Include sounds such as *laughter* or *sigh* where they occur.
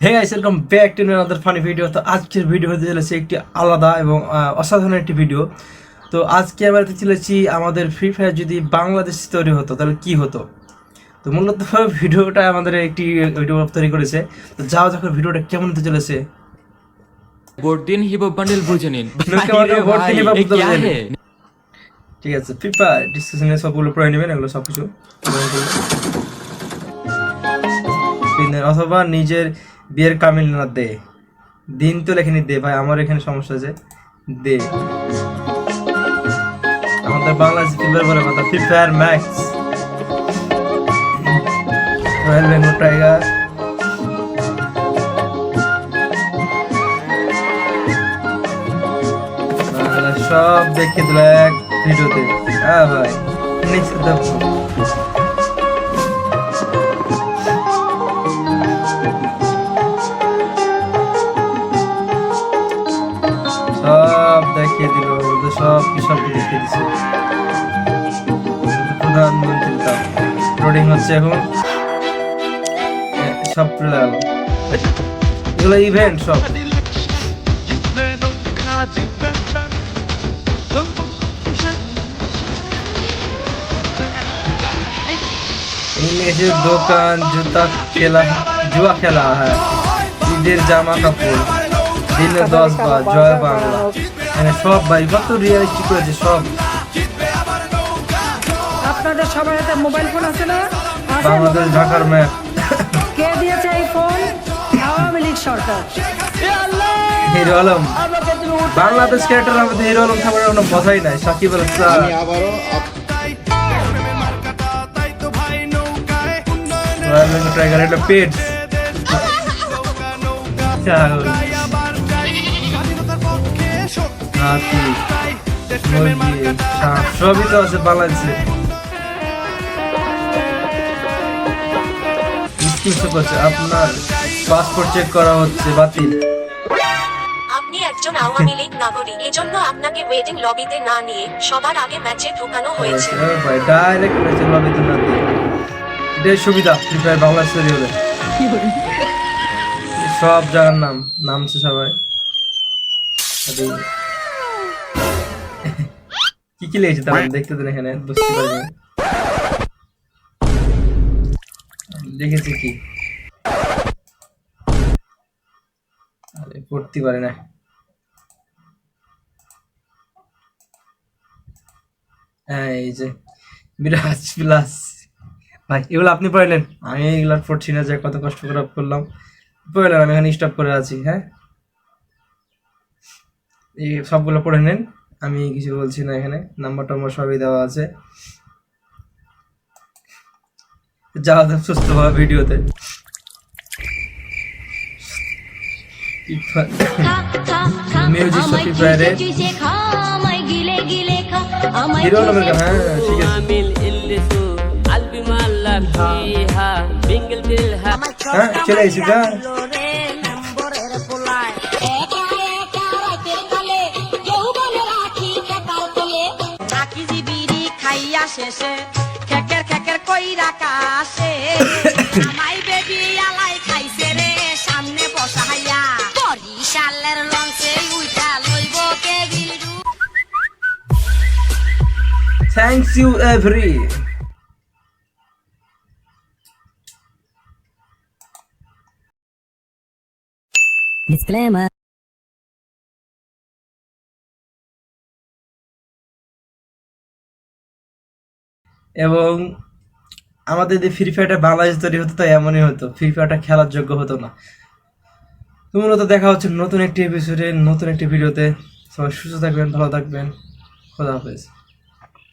Hey guys welcome back to other funny video তো আজকের video হতে চলেছে একটি আলাদা এবং অসাধারণ একটি ভিডিও তো আজকে আমরা হতে চলেছি আমাদের ফ্রি ফায়ার যদি বাংলাদেশ তৈরি হতো তাহলে কি হতো? তো মূলত ভিডিওটা আমাদের একটি ভিডিও তৈরি করেছে। তো যাও যখন ভিডিওটা কেমন হতে চলেছে। বর্দিন হিপ বান্ডেল বুঝে *laughs* নিন। ঠিক আছে ফিফা ডিসকাশনে সবগুলো পড়ে নেবেন এগুলো সবকিছু। অথবা নিজের বিয়ের কামিল না দে। দিন তো লেখেনি দে ভাই আমার এখানে সমস্যা আছে। দে। আমাদের বাংলাদেশ ফিফার বলে কথা Free Fire Max royal Bengal tiger. সব দেখে দিল এক ভিডিওতে। হ্যাঁ ভাই নেক্সট দেখো ওদের সব কি সব দেখিয়ে দিছে। প্রধানমন্ত্রী তাও লোডিং হচ্ছে এখন। সব চলে গেল। এগুলো ইভেন্ট সব। দোকান, জুতা খেলা জুয়া খেলা, হয়। ঈদের জামা কাপড়। দিনে দশ বার, জয় বাংলা। সব ভাই কত রিয়ালিস্টিক করেছে সব। আপনাদের সবার হাতে মোবাইল ফোন আছে না? বাংলাদেশ ঢাকার ম্যাপ কে দিয়েছে এই ফোন আওয়ামী লীগ সরকার। হিরো আলম। বাংলাদেশ ক্যারেক্টার আমাদের হিরো আলম কোনো কথাই নাই সাকিব আল আমি আবারও একটা পেট হাতি মুরগি সাপ সবই তো আছে করছে আপনার পাসপোর্ট চেক করা হচ্ছে বাতিল। আপনি একজন আওয়ামী লীগ নাগরিক এজন্য আপনাকে ওয়েটিং লবিতে না নিয়ে সবার আগে ম্যাচে ঢোকানো হয়েছে। ভাই ডাইরেক্ট ম্যাচে লবিতে না দিয়ে। এটাই সুবিধা ফ্রি ফায়ার বাংলাদেশ তৈরি হলে। সব জায়গার নাম নামছে সবাই। কি কি লিখেছে তার দেখতে দেন এখানে, বুঝতে পারবেন লিখেছে কি? পড়তে পারে না। হ্যাঁ এই যে, বিরাজ প্লাস ভাই, এগুলো আপনি পড়লেন? আমি এগুলো পড়ছি না, যে কত কষ্ট করে করলাম। পড়লেন আমি এখানে স্টপ করে আছি হ্যাঁ? এই সবগুলো পড়ে নেন। আমি কিছু বলছি না এখানে নাম্বার টাম্বার সবই দেওয়া আছে। যাওয়া দাম সুস্থ হওয়া ভিডিওতে মিউজিক হ্যাঁ হ্যাঁ, হ্যাঁ হ্যাঁ চলে শেষে খেকের খেকের কইরা কাশে আমাই বেবি আলাই খাইছে রে সামনে বসাইয়া বরিশালের লঞ্চে উইটা লইব কেবিল থ্যাংকস ইউ এভরি ডিসক্লেমার এবং আমাদের যদি ফ্রি ফায়ারটা বাংলাদেশ তৈরি হতো, তো এমনই হতো। ফ্রি ফায়ারটা খেলার যোগ্য হতো না। তো মূলত দেখা হচ্ছে নতুন একটি এপিসোডে নতুন একটি ভিডিওতে সবাই সুস্থ থাকবেন, ভালো থাকবেন। খোদা হাফেজ।